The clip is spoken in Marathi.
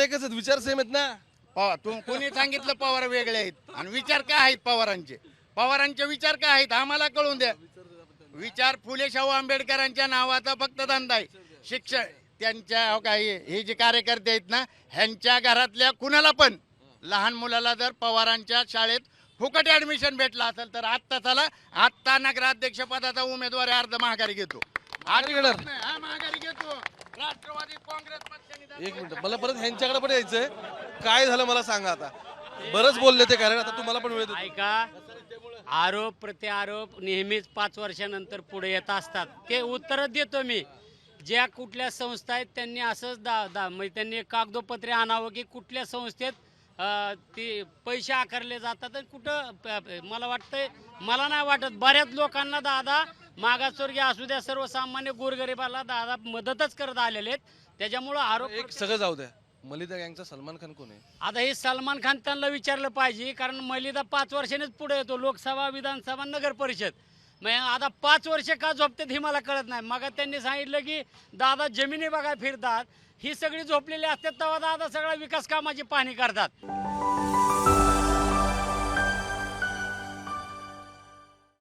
एकच आहेत विचार सेम आहेत ना? पवार तू कोणी सांगितलं पवार वेगळे आहेत? आणि विचार काय आहेत पवारांचे? पवारांचे विचार काय आहेत? आम्हाला कळून द्या. विचार फुले शाहू आंबेडकरांच्या नावाचा फक्त धंदा आहे. शिक्षण त्यांच्या हो काय हे जे कार्यकर्ते आहेत ना ह्यांच्या घरातल्या कुणाला पण लहान मुलाला जर पवारांच्या शाळेत फुकट ऍडमिशन भेटला असेल तर आत्ता चला आत्ता नगराध्यक्ष पदाचा उमेदवार अर्ज महागारी घेतो. माघारी घेणार? हा महागारी घेतो. राष्ट्रवादी काँग्रेस पक्षाने एक मिनिट मला परत ह्यांच्याकडे पण यायचंय. काय झालं मला सांगा आता. बरंच बोलले ते कारण आता तुम्हाला पण वेळ देतो. ऐका आरोप प्रत्यारोप नेहमीच पाच वर्षानंतर पुढे येत असतात. ते उत्तरच देतो मी. ज्या कुठल्या संस्था आहेत त्यांनी असंच दा दा म्हणजे त्यांनी एक कागदोपत्री आणावं की कुठल्या संस्थेत अं, ते पैसे आकारले जातात आणि कुठं प- प- मला वाटतंय मला नाही वाटत बऱ्याच लोकांना दादा मागासवर्गीय असू द्या सर्वसामान्य गोरगरिबाला दादा मदतच करत आलेले आहेत. त्याच्यामुळं आरोप एक सगळं जाऊ द्या. मलिदा गँगचा सलमान खान कोण आहे? आता हे सलमान खान त्यांना विचारलं पाहिजे कारण मलिदा पाच वर्षांनीच पुढे येतो लोकसभा विधानसभा नगर परिषद. मग आता पाच वर्ष का झोपतात हे मला कळत नाही. मग त्यांनी सांगितलं की दादा जमिनी बघा फिरतात. ही सगळी झोपलेली असतात तेव्हा दादा सगळ्या विकास कामाची पाहणी करतात.